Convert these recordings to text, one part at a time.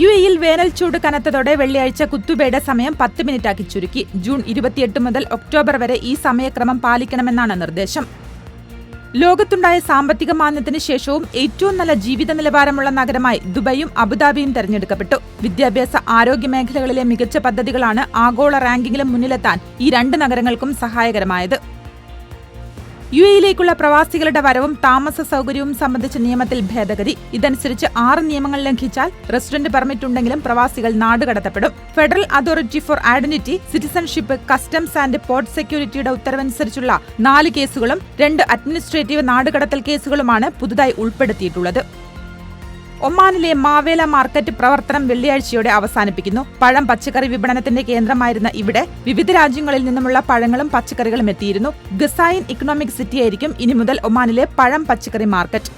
U എയിൽ വേനൽ ചൂട് കനത്തതോടെ വെള്ളിയാഴ്ച കുത്തുബയുടെ സമയം പത്ത് മിനിറ്റാക്കി ചുരുക്കി. ജൂൺ ഇരുപത്തിയെട്ട് മുതൽ ഒക്ടോബർ വരെ ഈ സമയക്രമം പാലിക്കണമെന്നാണ് നിർദ്ദേശം. ലോകത്തുണ്ടായ സാമ്പത്തിക മാന്ദ്യത്തിന് ശേഷവും ഏറ്റവും നല്ല ജീവിത നിലവാരമുള്ള നഗരമായി ദുബൈയും അബുദാബിയും തെരഞ്ഞെടുക്കപ്പെട്ടു. വിദ്യാഭ്യാസ ആരോഗ്യ മേഖലകളിലെ മികച്ച പദ്ധതികളാണ് ആഗോള റാങ്കിങ്ങിലും മുന്നിലെത്താൻ ഈ രണ്ട് നഗരങ്ങൾക്കും സഹായകരമായത്. യു എയിലേക്കുള്ള പ്രവാസികളുടെ വരവും താമസ സൗകര്യവും സംബന്ധിച്ച നിയമത്തിൽ ഭേദഗതി. ഇതനുസരിച്ച് ആറ് നിയമങ്ങൾ ലംഘിച്ചാൽ റെസിഡന്റ് പെർമിറ്റ് ഉണ്ടെങ്കിലും പ്രവാസികൾ നാടുകടത്തപ്പെടും federal authority for identity citizenship customs and port സെക്യൂരിറ്റിയുടെ ഉത്തരവനുസരിച്ചുള്ള നാല് കേസുകളും രണ്ട് അഡ്മിനിസ്ട്രേറ്റീവ് നാടുകടത്തൽ കേസുകളുമാണ് പുതുതായി ഉൾപ്പെടുത്തിയിട്ടുള്ളത്. ഒമാനിലെ മാവേല മാർക്കറ്റ് പ്രവർത്തനം വെള്ളിയാഴ്ചയോടെ അവസാനിപ്പിക്കുന്നു. പഴം പച്ചക്കറി വിപണനത്തിന്റെ കേന്ദ്രമായിരുന്ന ഇവിടെ വിവിധ രാജ്യങ്ങളിൽ നിന്നുമുള്ള പഴങ്ങളും പച്ചക്കറികളും എത്തിയിരുന്നു. ഗസായിൻ ഇക്കണോമിക് സിറ്റിയായിരിക്കും ഇനി മുതൽ ഒമാനിലെ പഴം പച്ചക്കറി മാർക്കറ്റ്.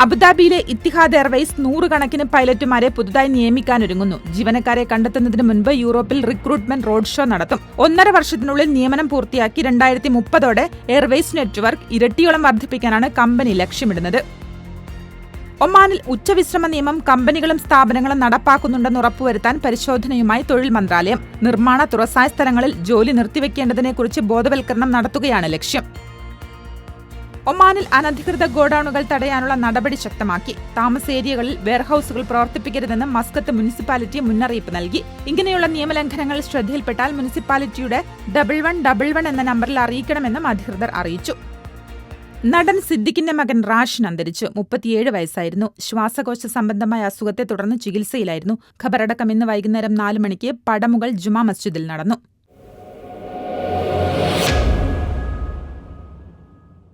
അബുദാബിയിലെ ഇത്തിഹാദ് എയർവേസ് നൂറുകണക്കിന് പൈലറ്റുമാരെ പുതുതായി നിയമിക്കാനൊരുങ്ങുന്നു. ജീവനക്കാരെ കണ്ടെത്തുന്നതിന് മുൻപ് യൂറോപ്പിൽ റിക്രൂട്ട്മെന്റ് റോഡ് ഷോ നടത്തും. ഒന്നര വർഷത്തിനുള്ളിൽ നിയമനം പൂർത്തിയാക്കി രണ്ടായിരത്തി മുപ്പതോടെ എയർവേസ് നെറ്റ്വർക്ക് ഇരട്ടിയോളം വർദ്ധിപ്പിക്കാനാണ് കമ്പനി ലക്ഷ്യമിടുന്നത്. ഒമാനിൽ ഉച്ചവിശ്രമ നിയമം കമ്പനികളും സ്ഥാപനങ്ങളും നടപ്പാക്കുന്നുണ്ടെന്ന് ഉറപ്പുവരുത്താൻ പരിശോധനയുമായി തൊഴിൽ മന്ത്രാലയം. നിർമ്മാണ തുറസായ സ്ഥലങ്ങളിൽ ജോലി നിർത്തിവെക്കേണ്ടതിനെക്കുറിച്ച് ബോധവൽക്കരണം നടത്തുകയാണ് ലക്ഷ്യം. ഒമാനിൽ അനധികൃത ഗോഡൌണുകൾ തടയാനുള്ള നടപടി ശക്തമാക്കി. താമസ ഏരിയകളിൽ വെയർഹൌസുകൾ പ്രവർത്തിപ്പിക്കരുതെന്ന് മസ്കത്ത് മുനിസിപ്പാലിറ്റി മുന്നറിയിപ്പ് നൽകി. ഇങ്ങനെയുള്ള നിയമലംഘനങ്ങൾ ശ്രദ്ധയിൽപ്പെട്ടാൽ മുനിസിപ്പാലിറ്റിയുടെ ഡബിൾ വൺ ഡബിൾ വൺ എന്ന നമ്പറിൽ അറിയിക്കണമെന്നും അധികൃതർ അറിയിച്ചു. നടൻ സിദ്ദിഖിന്റെ മകൻ റാഷിൻ അന്തരിച്ചു. മുപ്പത്തിയേഴ് വയസ്സായിരുന്നു. ശ്വാസകോശ സംബന്ധമായ അസുഖത്തെ തുടർന്ന് ചികിത്സയിലായിരുന്നു. ഖബറടക്കം ഇന്ന് വൈകുന്നേരം നാല് മണിക്ക് പടമുകൾ ജുമാ മസ്ജിദിൽ നടന്നു.